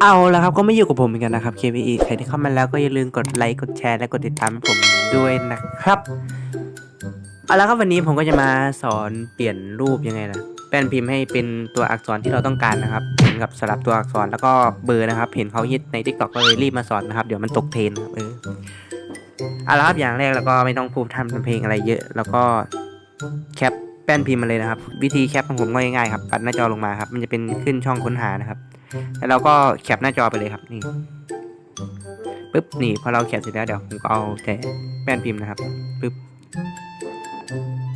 เอาละครับก็ไม่อยู่กับผมเหมือนกันนะครับ KPE ใครที่เข้ามาแล้วก็อย่าลืมกดไลค์กดแชร์และกดติดตามผมด้วยนะครับเอาละครับวันนี้ผมก็จะมาสอนเปลี่ยนรูปยังไงนะแป้นพิมพ์ให้เป็นตัวอักษรที่เราต้องการนะครับเหมือนกับสลับตัวอักษรแล้วก็เบอร์นะครับ เห็นเขาฮิตใน TikTok ก็เลยรีบมาสอนนะครับเดี๋ยวมันตกเทรนครับเออเอาละครับอย่างแรกแล้วก็ไม่ต้องพูดทำเพลงอะไรเยอะ แล้วก็แคป ป้นพิมพ์มาเลยนะครับ วิธีแคปของผมก็ง่ายๆครับปัดหน้าจอลงมาครับ มันจะเป็นขึ้นช่องค้นหานะครับ แล้วเราก็แคปหน้าจอไปเลยครับนี่ปึ๊บนี่พอเราแคปเสร็จแล้วเดี๋ยวผมก็เอาแต่แป้นพิมพ์นะครับปึ๊บ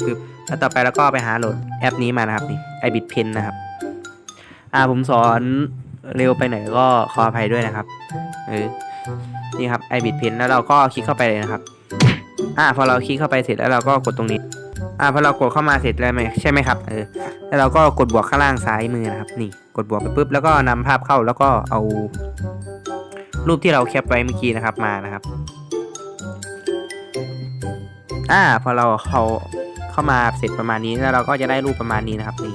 ปึ๊บแล้วต่อไปเราก็ไปหาโหลดแอปนี้มานะครับนี่ไอบิดเพนนะครับ อ่าผมสอนเร็วไปหน่อยก็ขออภัยด้วยนะครับเออนี่ครับไอบิดเพนแล้วเราก็คลิกเข้าไปเลยนะครับ อ่าพอเราคลิกเข้าไปเสร็จแล้วเราก็กดตรงนี้ อ่าพอเรากดเข้ามาเสร็จแล้วไหมใช่ไหมครับเออแล้วเราก็กดบวกข้างล่างซ้ายมือนะครับ นี่กดบวกไปปุ๊บแล้วก็นำภาพเข้าแล้วก็เอา รูปที่เราแคปไว้เมื่อกี้นะครับมานะครับ อ่าพอเราเขาเข้ามาเสร็จประมาณนี้แล้วเราก็จะได้รูปประมาณนี้นะครับนี่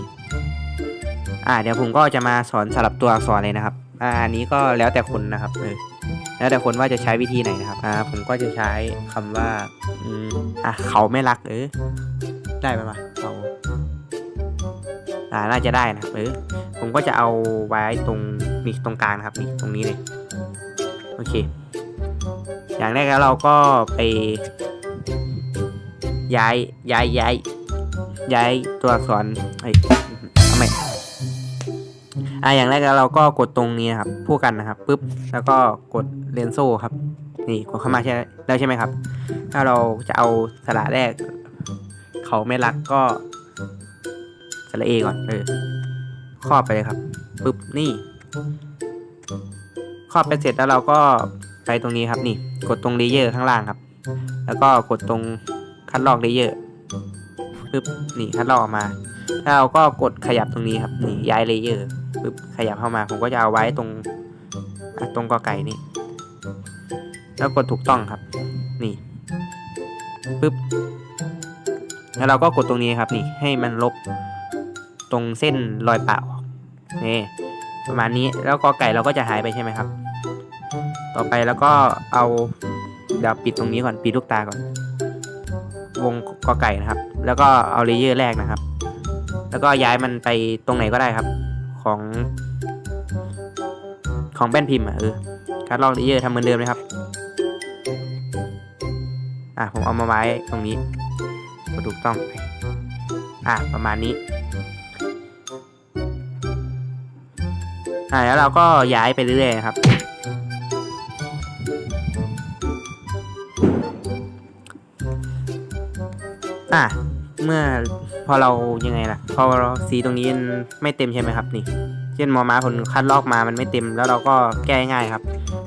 อ่าเดี๋ยวผมก็จะมาสอนสลับตัวอักษรเลยนะครับ อ่าอันนี้ก็แล้วแต่คนนะครับเออ แล้วแต่คนว่าจะใช้วิธีไหนนะครับอ่าผมก็จะใช้คำว่าอืมอะเขาไม่รักเออได้ไหมวะเขาอ่าน่าจะได้นะครับเออผมก็จะเอาไว้ตรงนี่ตรงกลางนะครับนี่ตรงนี้เลยโอเค อย่างแรกแล้วเราก็ไป ย้ายย้ายย้ายย้ายตัวอักษรเอ้ทำไมอ่าอย่างแรกแล้วเราก็กดตรงนี้นะครับผู้กันนะครับปุ๊บแล้วก็กด เลนโซ่ครับ นี่กดเข้ามาใช่แล้วใช่ไหมครับ ถ้าเราจะเอาสระแรก เขาไม่รักก็สระเอก่อนเออครอบไปเลยครับปุ๊บนี่ครอบไปเสร็จแล้วเราก็ไปตรงนี้ครับนี่ กดตรงเลเยอร์ข้างล่างครับ แล้วก็กดตรงคัดลอกเลเยอร์ปึ๊บนี่คัดลอกออกมาแล้วเราก็กดขยับตรงนี้ครับนี่ย้ายเลเยอร์ปึ๊บขยับเข้ามา ผมก็จะเอาไว้ตรงตรงกอไก่นี่ แล้วกดถูกต้องครับ นี่ปึ๊บแล้วเราก็กดตรงนี้ครับนี่ให้มันลบตรงเส้นรอยปะออกนี่ประมาณนี้แล้วกอไก่เราก็จะหายไปใช่ไหมครับ ต่อไปแล้วก็เอาเดี๋ยวปิดตรงนี้ก่อนปิดลูกตาก่อน วงกอไก่นะครับ แล้วก็เอาเลเยอร์แรกนะครับ แล้วก็ย้ายมันไปตรงไหนก็ได้ครับ ของ ของแป้นพิมพ์อะเออ คัดลอกเลเยอร์ทำเหมือนเดิมเลยครับ อะผมเอามาไว้ตรงนี้ก็ถูกต้องไปอะประมาณนี้อะแล้วเราก็ย้ายไปเรื่อยๆครับ อะเมื่อพอเรายังไงล่ะ พอเราสีตรงนี้ไม่เต็มใช่ไหมครับนี่ ช่นมอม้าผลคัดลอกมามันไม่เต็ม แล้วเราก็แก้ง่ายครับ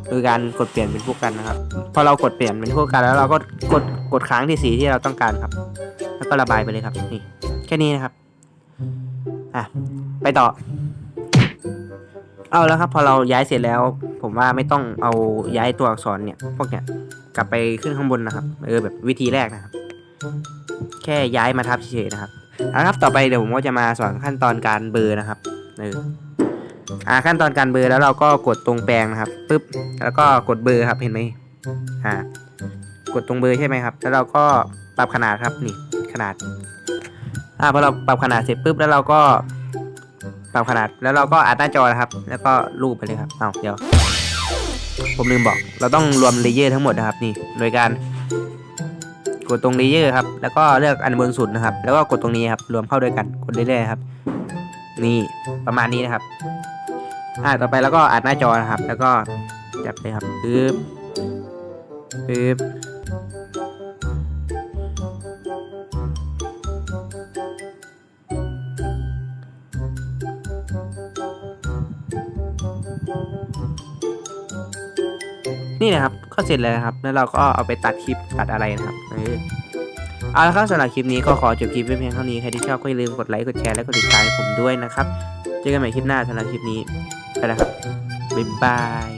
คือการกดเปลี่ยนเป็นพวกกันนะครับพอเรากดเปลี่ยนเป็นพวกกันแล้วเราก็กดกดค้างที่สีที่เราต้องการครับ แล้วก็ระบายไปเลยครับนี่แค่นี้นะครับอะไปต่อ เอาแล้วครับ พอเราย้ายเสร็จแล้ว ผมว่าไม่ต้องเอาย้ายตัวอักษรเนี่ย พวกเนี้ยกลับไปขึ้นข้างบนนะครับเออแบบวิธีแรกนะครับ แค่ย้ายมาทับเฉยๆนะครับเอาละครับต่อไปเดี๋ยวผมก็จะมาสอนขั้นตอนการเบลอร์นะครับเออ อ่าขั้นตอนการเบอร์แล้วเราก็กดตรงแปลงนะครับปึ๊บแล้วก็กดเบอร์ครับเห็นไหมอ่ากดตรงเบอร์ใช่ไหมครับ แล้วเราก็ปรับขนาดครับนี่ขนาดอ่าพอเราปรับขนาดเสร็จปุ๊บแล้วเราก็ปรับขนาดแล้วเราก็อัดหน้าจอนะครับ แล้วก็รูปไปเลยครับเอาเดี๋ยวผมลืมบอก เราต้องรวมเลเยอร์ทั้งหมดนะครับนี่โดยการกดตรงเลเยอร์ครับ แล้วก็เลือกอันบนสุดนะครับ แล้วก็กดตรงนี้ครับ รวมเข้าด้วยกัน กดเรื่อยๆครับ นี่ประมาณนี้นะครับ อ่าต่อไปแล้วก็อัดหน้าจอนะครับ แล้วก็จับเลยครับปึ๊บปึ๊บนี่นะครับก็เสร็จแล้วนะครับ แล้วเราก็เอาไปตัดคลิปตัดอะไรนะครับเออเอาละครับสำหรับคลิปนี้ก็ขอจบคลิปไว้เพียงเท่านี้ ใครที่ชอบก็อย่าลืมกดไลค์ กดแชร์ และกดติดตามให้ผมด้วยนะครับ เจอกันใหม่คลิปหน้าสำหรับคลิปนี้ ไปแล้วครับ บ๊ายบาย